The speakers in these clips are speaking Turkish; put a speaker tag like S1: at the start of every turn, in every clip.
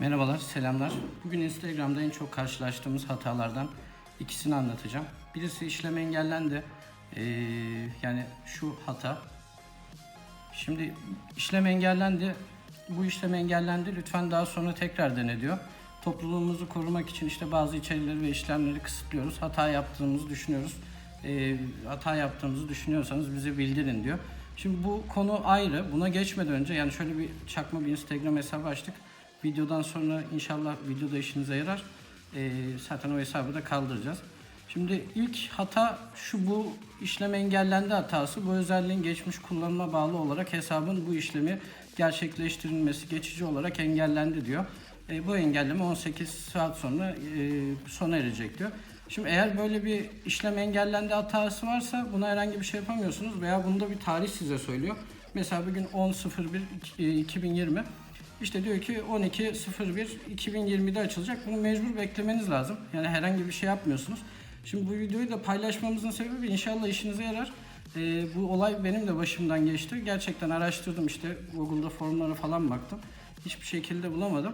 S1: Merhabalar, selamlar. Bugün Instagram'da en çok karşılaştığımız hatalardan ikisini anlatacağım. Birisi işlem engellendi. Ee, yani şu hata. Şimdi işlem engellendi. Bu işlem engellendi. Lütfen daha sonra tekrar dene diyor. Topluluğumuzu korumak için işte bazı içerileri ve işlemleri kısıtlıyoruz. Hata yaptığımızı düşünüyoruz. Ee, hata yaptığımızı düşünüyorsanız bize bildirin diyor. Şimdi bu konu ayrı. Buna geçmeden önce yani şöyle bir çakma bir Instagram hesabı açtık. Videodan sonra inşallah videoda işinize yarar. Ee, zaten o hesabı da kaldıracağız. Şimdi ilk hata şu bu işlem engellendi hatası. Bu özelliğin geçmiş kullanıma bağlı olarak hesabın bu işlemi gerçekleştirilmesi geçici olarak engellendi diyor. E, bu engelleme 18 saat sonra e, sona erecek diyor. Şimdi eğer böyle bir işlem engellendi hatası varsa buna herhangi bir şey yapamıyorsunuz veya bunda bir tarih size söylüyor. Mesela bugün 10.01.2020 işte diyor ki 12.01.2020'de açılacak. Bunu mecbur beklemeniz lazım. Yani herhangi bir şey yapmıyorsunuz. Şimdi bu videoyu da paylaşmamızın sebebi inşallah işinize yarar. Ee, bu olay benim de başımdan geçti. Gerçekten araştırdım işte Google'da forumlara falan baktım. Hiçbir şekilde bulamadım.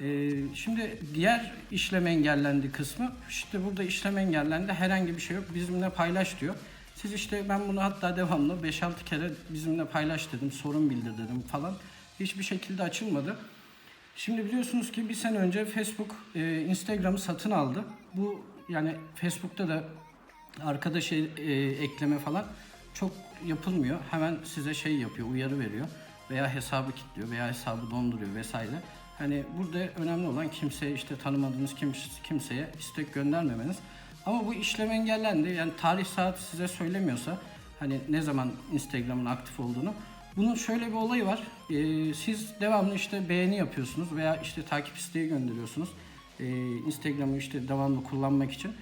S1: Ee, şimdi diğer işlem engellendi kısmı. İşte burada işlem engellendi. Herhangi bir şey yok. Bizimle paylaş diyor. Siz işte ben bunu hatta devamlı 5-6 kere bizimle paylaş dedim. Sorun bildir dedim falan. Hiçbir şekilde açılmadı. Şimdi biliyorsunuz ki bir sene önce Facebook e, Instagram'ı satın aldı. Bu yani Facebook'ta da arkada şey e, ekleme falan çok yapılmıyor. Hemen size şey yapıyor, uyarı veriyor veya hesabı kilitliyor veya hesabı donduruyor vesaire. Hani burada önemli olan kimseye işte tanımadığınız kimse- kimseye istek göndermemeniz. Ama bu işlem engellendi. Yani tarih saat size söylemiyorsa hani ne zaman Instagram'ın aktif olduğunu bunun şöyle bir olayı var. Ee, siz devamlı işte beğeni yapıyorsunuz veya işte takip isteği gönderiyorsunuz. Ee, Instagram'ı işte devamlı kullanmak için.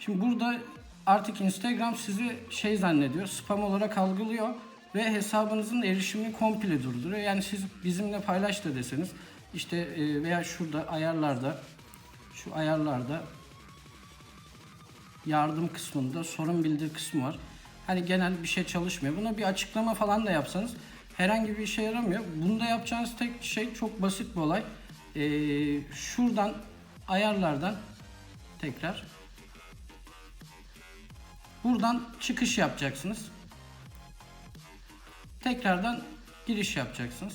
S1: Şimdi burada artık Instagram sizi şey zannediyor, spam olarak algılıyor ve hesabınızın erişimini komple durduruyor. Yani siz bizimle paylaş da deseniz işte e, veya şurada ayarlarda şu ayarlarda yardım kısmında sorun bildir kısmı var. Hani genel bir şey çalışmıyor. Buna bir açıklama falan da yapsanız herhangi bir işe yaramıyor. Bunda yapacağınız tek şey çok basit bir olay. Ee, şuradan ayarlardan tekrar buradan çıkış yapacaksınız. Tekrardan giriş yapacaksınız.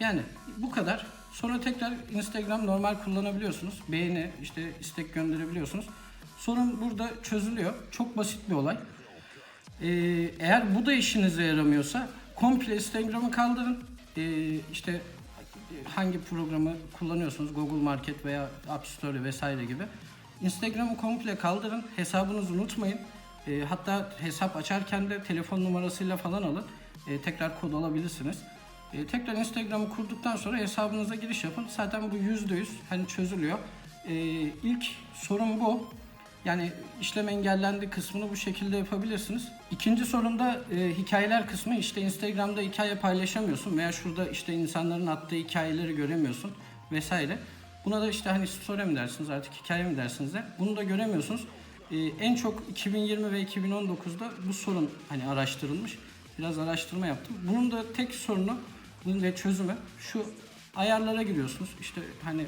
S1: Yani bu kadar. Sonra tekrar Instagram normal kullanabiliyorsunuz. Beğeni, işte istek gönderebiliyorsunuz. Sorun burada çözülüyor. Çok basit bir olay. Ee, eğer bu da işinize yaramıyorsa komple Instagram'ı kaldırın. Ee, işte hangi programı kullanıyorsunuz Google Market veya App Store vesaire gibi. Instagram'ı komple kaldırın. Hesabınızı unutmayın. Ee, hatta hesap açarken de telefon numarasıyla falan alın. Ee, tekrar kod alabilirsiniz. Ee, tekrar Instagram'ı kurduktan sonra hesabınıza giriş yapın. Zaten bu %100 hani çözülüyor. Ee, ilk sorun bu. Yani işlem engellendi kısmını bu şekilde yapabilirsiniz. İkinci sorunda e, hikayeler kısmı işte Instagram'da hikaye paylaşamıyorsun veya şurada işte insanların attığı hikayeleri göremiyorsun vesaire. Buna da işte hani story mi dersiniz artık hikaye mi dersiniz de bunu da göremiyorsunuz. E, en çok 2020 ve 2019'da bu sorun hani araştırılmış. Biraz araştırma yaptım. Bunun da tek sorunu bunun ve çözümü şu ayarlara giriyorsunuz. İşte hani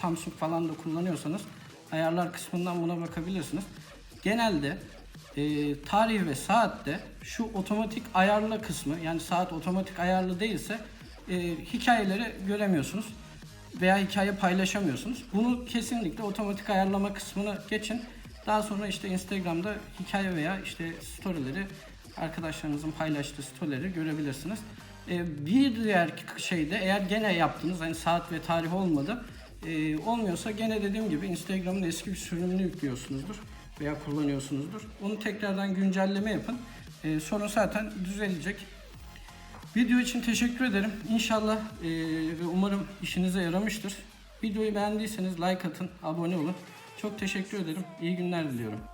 S1: Samsung falan da kullanıyorsanız ayarlar kısmından buna bakabilirsiniz. Genelde e, tarih ve saatte şu otomatik ayarla kısmı yani saat otomatik ayarlı değilse e, hikayeleri göremiyorsunuz veya hikaye paylaşamıyorsunuz. Bunu kesinlikle otomatik ayarlama kısmını geçin. Daha sonra işte Instagram'da hikaye veya işte storyleri arkadaşlarınızın paylaştığı storyleri görebilirsiniz. E, bir diğer şey de eğer gene yaptınız hani saat ve tarih olmadı e, olmuyorsa gene dediğim gibi Instagram'ın eski bir sürümünü yüklüyorsunuzdur veya kullanıyorsunuzdur. Onu tekrardan güncelleme yapın. E, sonra zaten düzelecek. Video için teşekkür ederim. İnşallah e, ve umarım işinize yaramıştır. Videoyu beğendiyseniz like atın, abone olun. Çok teşekkür ederim. İyi günler diliyorum.